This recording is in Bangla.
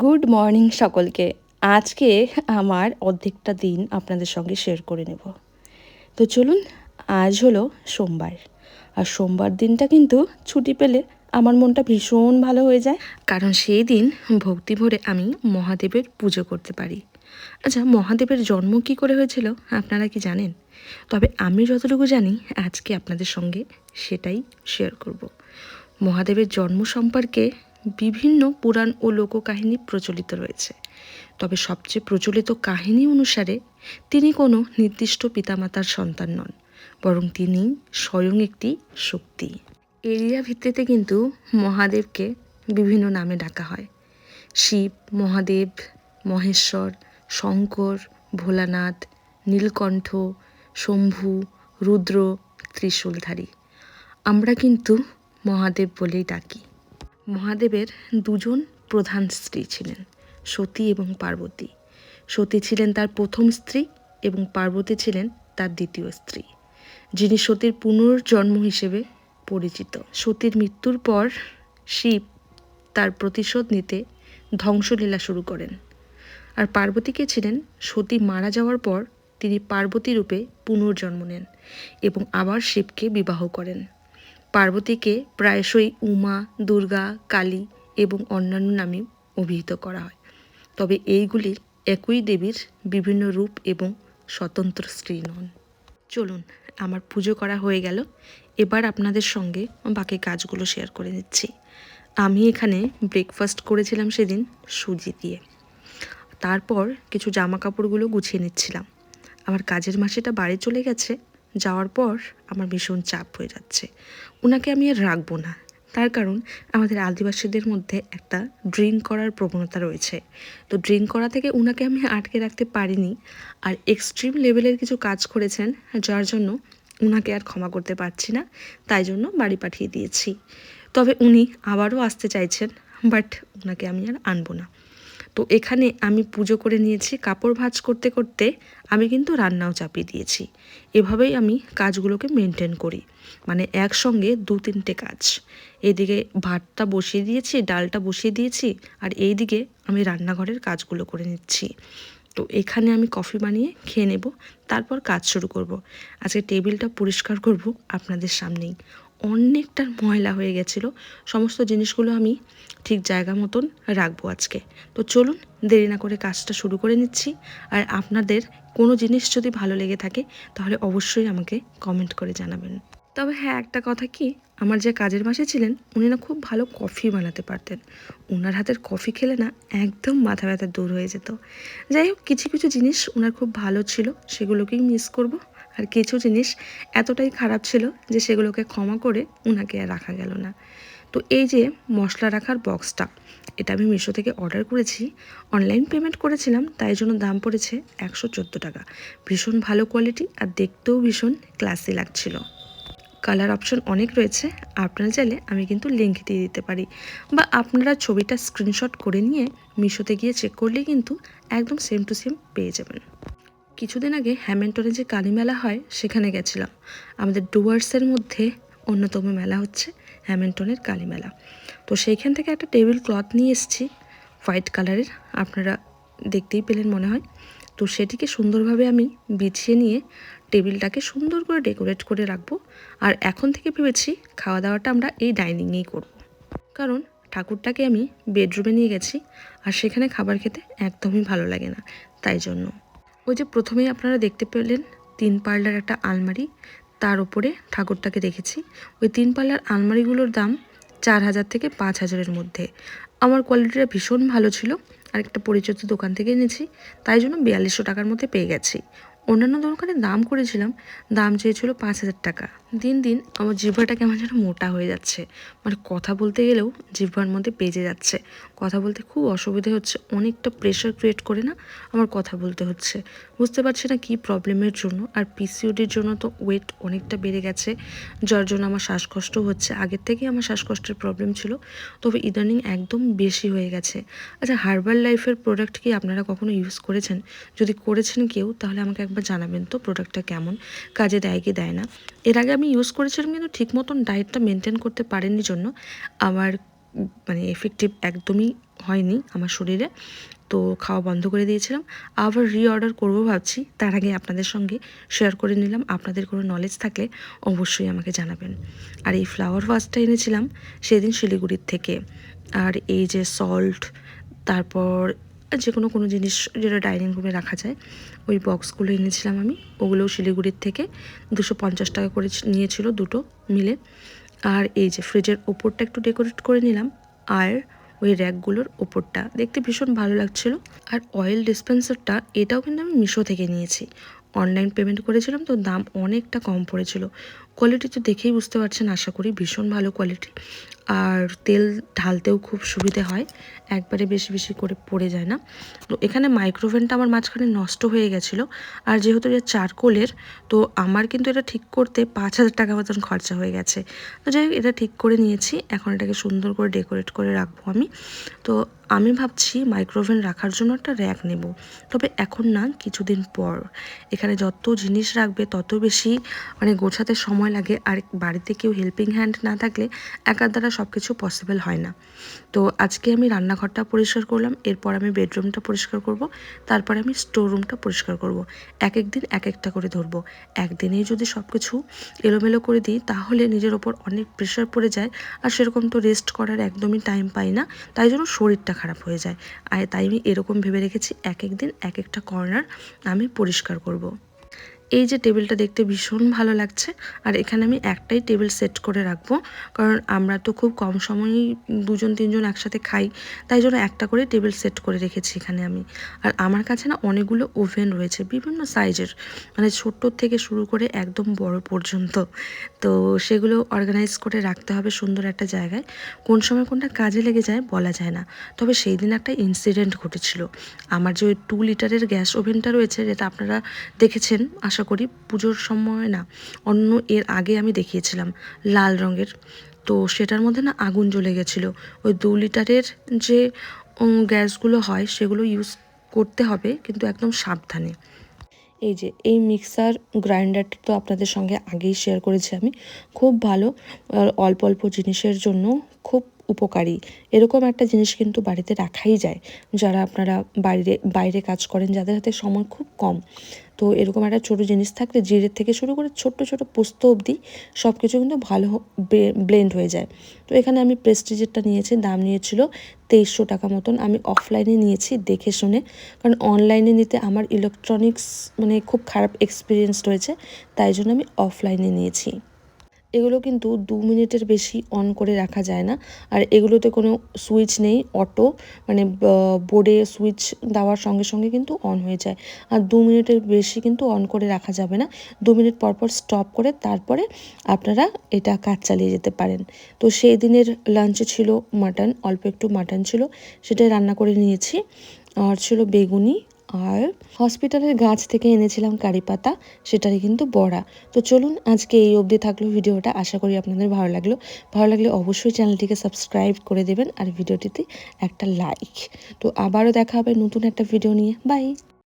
গুড মর্নিং সকলকে। আজকে আমার অর্ধেকটা দিন আপনাদের সঙ্গে শেয়ার করে নেব। তো চলুন, আজ হলো সোমবার। আর সোমবার দিনটা কিন্তু ছুটি পেলে আমার মনটা ভীষণ ভালো হয়ে যায়। কারণ সেই দিন ভক্তি ভরে আমি মহাদেবের পুজো করতে পারি। আচ্ছা মহাদেবের জন্ম কি করে হয়েছিল আপনারা কি জানেন? তবে আমি যতটুকু জানি, আজকে আপনাদের সঙ্গে সেটাই শেয়ার করব। মহাদেবের জন্ম সম্পর্কে বিভিন্ন পুরাণ ও লোককাহিনী প্রচলিত রয়েছে। তবে সবচেয়ে প্রচলিত কাহিনী অনুসারে তিনি কোনো নির্দিষ্ট পিতামাতার সন্তান নন, বরং তিনি স্বয়ং একটি শক্তি। এরিয়া ভিত্তিতে কিন্তু মহাদেবকে বিভিন্ন নামে ডাকা হয়। শিব, মহাদেব, মহেশ্বর, শঙ্কর, ভোলানাথ, নীলকণ্ঠ, শম্ভু, রুদ্র, ত্রিশূলধারী। আমরা কিন্তু মহাদেব বলেই ডাকি। মহাদেবের দুজন প্রধান স্ত্রী ছিলেন, সতী এবং পার্বতী। সতী ছিলেন তার প্রথম স্ত্রী এবং পার্বতী ছিলেন তার দ্বিতীয় স্ত্রী, যিনি সতীর পুনর্জন্ম হিসেবে পরিচিত। সতীর মৃত্যুর পর শিব তার প্রতিশোধ নিতে ধ্বংসলীলা শুরু করেন। আর পার্বতীকে ছিলেন? সতী মারা যাওয়ার পর তিনি পার্বতী রূপে পুনর্জন্ম নেন এবং আবার শিবকে বিবাহ করেন। পার্বতীকে প্রায়শই উমা, দুর্গা, কালী এবং অন্যান্য নামে অভিহিত করা হয়। তবে এইগুলির একই দেবীর বিভিন্ন রূপ এবং স্বতন্ত্র স্ত্রী নন। চলুন, আমার পুজো করা হয়ে গেল। এবার আপনাদের সঙ্গে বাকি কাজগুলো শেয়ার করে নিচ্ছি। আমি এখানে ব্রেকফাস্ট করেছিলাম সেদিন সুজি দিয়ে। তারপর কিছু জামা কাপড়গুলো গুছিয়ে নিচ্ছিলাম। আমার কাজের মাসিটা বাড়ি চলে গেছে। যাওয়ার পর আমার ভীষণ চাপ হয়ে যাচ্ছে। ওনাকে আমি আর রাখব না। তার কারণ আমাদের আদিবাসীদের মধ্যে একটা ড্রিঙ্ক করার প্রবণতা রয়েছে। তো ড্রিঙ্ক করা থেকে ওনাকে আমি আটকে রাখতে পারিনি আর এক্সট্রিম লেভেলের কিছু কাজ করেছেন, যার জন্য ওনাকে আর ক্ষমা করতে পারছি না। তাই জন্য বাড়ি পাঠিয়ে দিয়েছি। তবে উনি আবারও আসতে চাইছেন, বাট ওনাকে আমি আর আনব না। তো এখানে আমি পুজো করে নিয়েছি, কাপড় ভাঁজ করতে করতে আমি কিন্তু রান্নাও চাপিয়ে দিয়েছি। এভাবেই আমি কাজগুলোকে মেনটেন করি। মানে একসঙ্গে দু তিনটে কাজ। এদিকে ভাতটা বসিয়ে দিয়েছি, ডালটা বসিয়ে দিয়েছি, আর এই দিকে আমি রান্নাঘরের কাজগুলো করে নিচ্ছি। তো এখানে আমি কফি বানিয়ে খেয়ে নেব, তারপর কাজ শুরু করব। আজকে টেবিলটা পরিষ্কার করব আপনাদের সামনেই। অনেকটা ময়লা হয়ে গেছিল। সমস্ত জিনিসগুলো আমি ঠিক জায়গা মতন রাখব আজকে। তো চলুন, দেরি না করে কাজটা শুরু করে নিচ্ছি। আর আপনাদের কোনো জিনিস যদি ভালো লেগে থাকে, তাহলে অবশ্যই আমাকে কমেন্ট করে জানাবেন। তবে হ্যাঁ একটা কথা কি? আমার যে কাজের মাসে ছিলেন, উনি না খুব ভালো কফি বানাতে পারতেন। ওনার হাতের কফি খেলে না একদম মাথা ব্যথা দূর হয়ে যেত। যাই হোক, কিছু কিছু জিনিস ওনার খুব ভালো ছিল, সেগুলোকেই মিস করব। আর কিছু জিনিস এতটাই খারাপ ছিল যে সেগুলোকে ক্ষমা করে ওনাকে আর রাখা গেল না। তো এই যে মশলা রাখার বক্সটা এটা আমি মিশো থেকে অর্ডার করেছি অনলাইন পেমেন্ট করেছিলাম, তাই জন্য দাম পড়েছে একশো চোদ্দ টাকা। ভীষণ ভালো কোয়ালিটি আর দেখতেও ভীষণ ক্লাসি লাগছিল। কালার অপশন অনেক রয়েছে, আপনারা চাইলে আমি কিন্তু লিঙ্ক দিয়ে দিতে পারি। বা আপনারা ছবিটা স্ক্রিনশট করে নিয়ে মিশোতে গিয়ে চেক করলেই কিন্তু একদম সেম টু সেম পেয়ে যাবেন। কিছুদিন আগে হ্যামিল্টনে যে কালী মেলা হয়, সেখানে গেছিলাম। আমাদের ডুয়ার্সের মধ্যে অন্যতম মেলা হচ্ছে হ্যামিল্টনের কালী মেলা। তো সেইখান থেকে একটা টেবিল ক্লথ নিয়ে এসেছি, হোয়াইট কালারের, আপনারা দেখতেই পেলেন মনে হয়। তো সেটিকে সুন্দরভাবে আমি বিছিয়ে নিয়ে টেবিলটাকে সুন্দর করে ডেকোরেট করে রাখব। আর এখন থেকে ভেবেছি খাওয়া দাওয়াটা আমরা এই ডাইনিংয়েই করব। কারণ ঠাকুরটাকে আমি বেডরুমে নিয়ে গেছি, আর সেখানে খাবার খেতে একদমই ভালো লাগে না, তাই জন্য। ওই যে প্রথমেই আপনারা দেখতে পেলেন তিন পাল্লার একটা আলমারি, তার উপরে ঠাকুরটাকে দেখেছি। ওই তিন পাল্লার আলমারিগুলোর দাম চার হাজার থেকে পাঁচ হাজারের মধ্যে। আমার কোয়ালিটিটা ভীষণ ভালো ছিল আর একটা পরিচিত দোকান থেকে এনেছি, তাই জন্য বিয়াল্লিশশো টাকার মধ্যে পেয়ে গেছি। অন্যান্য দোকানে দাম করেছিলাম, দাম চেয়েছিল পাঁচ হাজার টাকা। দিন দিন আমার জিহ্বাটা কেমন যেন মোটা হয়ে যাচ্ছে। মানে কথা বলতে গেলেও জিহ্বার মধ্যে বেজে যাচ্ছে। কথা বলতে খুব অসুবিধে হচ্ছে। অনেকটা প্রেশার ক্রিয়েট করে না আমার কথা বলতে হচ্ছে। বুঝতে পারছি না কী প্রবলেমের জন্য। আর পিসিওডির জন্য তো ওয়েট অনেকটা বেড়ে গেছে, যার জন্য আমার শ্বাসকষ্ট হচ্ছে। আগের থেকেই আমার শ্বাসকষ্টের প্রবলেম ছিল। তবে ইদানিং একদম বেশি হয়ে গেছে। আচ্ছা হার্বাল লাইফের প্রোডাক্ট কি আপনারা কখনো ইউজ করেছেন? যদি করেছেন কেউ, তাহলে আমাকে একবার জানাবেন তো প্রোডাক্টটা কেমন? কাজে দেয় কি দেয় না? এর আগে আমি ইউজ করেছিলাম কিন্তু ঠিক মতন ডায়েটটা মেনটেন করতে পারেনি জন্য। আমার মানে এফেক্টিভ একদমই হয়নি আমার শরীরে। তো খাওয়া বন্ধ করে দিয়েছিলাম। আবার রিঅর্ডার করব ভাবছি। তার আগে আপনাদের সঙ্গে শেয়ার করে নিলাম। আপনাদের কোনো নলেজ থাকলে অবশ্যই আমাকে জানাবেন। আর এই ফ্লাওয়ার ভাসটা এনেছিলাম সেদিন শিলিগুড়ির থেকে। আর এই যে সল্ট তারপর যে কোনো কোনো জিনিস যেটা ডাইনিং রুমে রাখা যায়, ওই বক্সগুলো এনেছিলাম আমি। ওগুলোও শিলিগুড়ির থেকে। দুশো পঞ্চাশ টাকা করে নিয়েছিল দুটো মিলে। আর এই যে ফ্রিজের ওপরটা একটু ডেকোরেট করে নিলাম। আর ওই র্যাকগুলোর ওপরটা। দেখতে ভীষণ ভালো লাগছিল। আর অয়েল ডিসপেন্সারটা, এটাও কিন্তু আমি মিশো থেকে নিয়েছি। অনলাইন পেমেন্ট করেছিলাম, তো দাম অনেকটা কম পড়েছিল। কোয়ালিটি তো দেখেই বুঝতে পারছেন, আশা করি ভীষণ ভালো কোয়ালিটি আর তেল ঢালতেও খুব সুবিধে হয়, একবারে বেশি বেশি করে পড়ে যায় না। তো এখানে মাইক্রোওভেনটা আমার মাঝখানে নষ্ট হয়ে গেছিল, আর যেহেতু এটা চারকোলের, তো আমার কিন্তু এটা ঠিক করতে পাঁচ হাজার টাকা মতন খরচা হয়ে গেছে। তো যাই হোক, এটা ঠিক করে নিয়েছি, এখন এটাকে সুন্দর করে ডেকোরেট করে রাখব আমি। তো আমি ভাবছি মাইক্রোওভেন রাখার জন্য একটা র্যাক নেব, তবে এখন না, কিছুদিন পর। এখানে যত জিনিস রাখবে, তত বেশি মানে গোছাতে সময় লাগে আর বাড়িতে কেউ হেল্পিং হ্যান্ড না থাকলে একার দ্বারা সব কিছু পসিবল হয় না। তো আজকে আমি রান্নাঘরটা পরিষ্কার করলাম, এরপর আমি বেডরুমটা পরিষ্কার করব, তারপরে আমি স্টোর রুমটা পরিষ্কার করব। এক এক দিন এক একটা করে ধরবো। একদিনেই যদি সব কিছু এলোমেলো করে দিই, তাহলে নিজের ওপর অনেক প্রেশার পড়ে যায় আর সেরকম তো রেস্ট করার একদমই টাইম পাই না, তাই জন্য শরীরটা খারাপ হয়ে যায়। আর তাই আমি এরকম ভেবে রেখেছি এক এক দিন এক একটা কর্নার আমি পরিষ্কার করব। এই যে টেবিলটা দেখতে ভীষণ ভালো লাগছে। আর এখানে আমি একটাই টেবিল সেট করে রাখব। কারণ আমরা তো খুব কম সময়ই দুজন, তিনজন একসাথে খাই। তাই জন্য একটা করে টেবিল সেট করে রেখেছি এখানে আমি। আর আমার কাছে না অনেকগুলো ওভেন রয়েছে, বিভিন্ন সাইজের। মানে ছোট্ট থেকে শুরু করে একদম বড় পর্যন্ত। তো সেগুলো অর্গানাইজ করে রাখতে হবে সুন্দর একটা জায়গায়। কোন সময় কোনটা কাজে লেগে যায় বলা যায় না। তবে সেই দিন একটা ইনসিডেন্ট ঘটেছিল। আমার যে ওই টু লিটারের গ্যাস ওভেনটা রয়েছে, যেটা আপনারা দেখেছেন, আশা করি পুজোর সময় না, অন্য এর আগে আমি দেখিয়েছিলাম লাল রঙের। তো সেটার মধ্যে না আগুন জ্বলে গেছিল। ওই দু লিটারের যে গ্যাসগুলো হয় সেগুলো ইউজ করতে হবে কিন্তু একদম সাবধানে। এই যে, এই মিক্সার গ্রাইন্ডারটা তো আপনাদের সঙ্গে আগেই শেয়ার করেছি আমি। খুব ভালো অল্প অল্প জিনিসের জন্য খুব উপকারী। এরকম একটা জিনিস কিন্তু বাড়িতে রাখাই যায়। যারা আপনারা বাইরে বাইরে কাজ করেন, যাদের হাতে সময় খুব কম। তো এরকম একটা ছোটো জিনিস থাকলে জিরের থেকে শুরু করে ছোট্ট ছোটো পোস্ত অবধি সব কিছু কিন্তু ভালো ব্লেন্ড হয়ে যায়। তো এখানে আমি প্রেস্টিজেরটা নিয়েছি, দাম নিয়েছিল তেইশশো টাকা মতন। আমি অফলাইনে নিয়েছি দেখে শুনে। কারণ অনলাইনে নিতে আমার ইলেকট্রনিক্স মানে খুব খারাপ এক্সপিরিয়েন্স রয়েছে। তাই জন্য আমি অফলাইনে নিয়েছি। এগুলো কিন্তু দু মিনিটের বেশি অন করে রাখা যায় না। আর এগুলোতে কোনো সুইচ নেই অটো মানে বোর্ডে সুইচ দেওয়ার সঙ্গে সঙ্গে কিন্তু অন হয়ে যায়। আর দু মিনিটের বেশি কিন্তু অন করে রাখা যাবে না। দু মিনিট পর পর স্টপ করে তারপরে আপনারা এটা কাজ চালিয়ে যেতে পারেন। তো সেই দিনের লাঞ্চে ছিল মাটন অল্প একটু মাটন ছিল, সেটাই রান্না করে নিয়েছি। আর ছিল বেগুনি আর হসপিটালের গাছ থেকে এনেছিলাম কারি পাতা, সেটারই কিন্তু বড়া। তো চলুন আজকে এই অবধি থাকল ভিডিওটা। আশা করি আপনাদের ভালো লাগল। ভালো লাগলে অবশ্যই চ্যানেলটিকে সাবস্ক্রাইব করে দেবেন আর ভিডিওটিতে একটা লাইক। তো আবারও দেখা হবে নতুন একটা ভিডিও নিয়ে। বাই!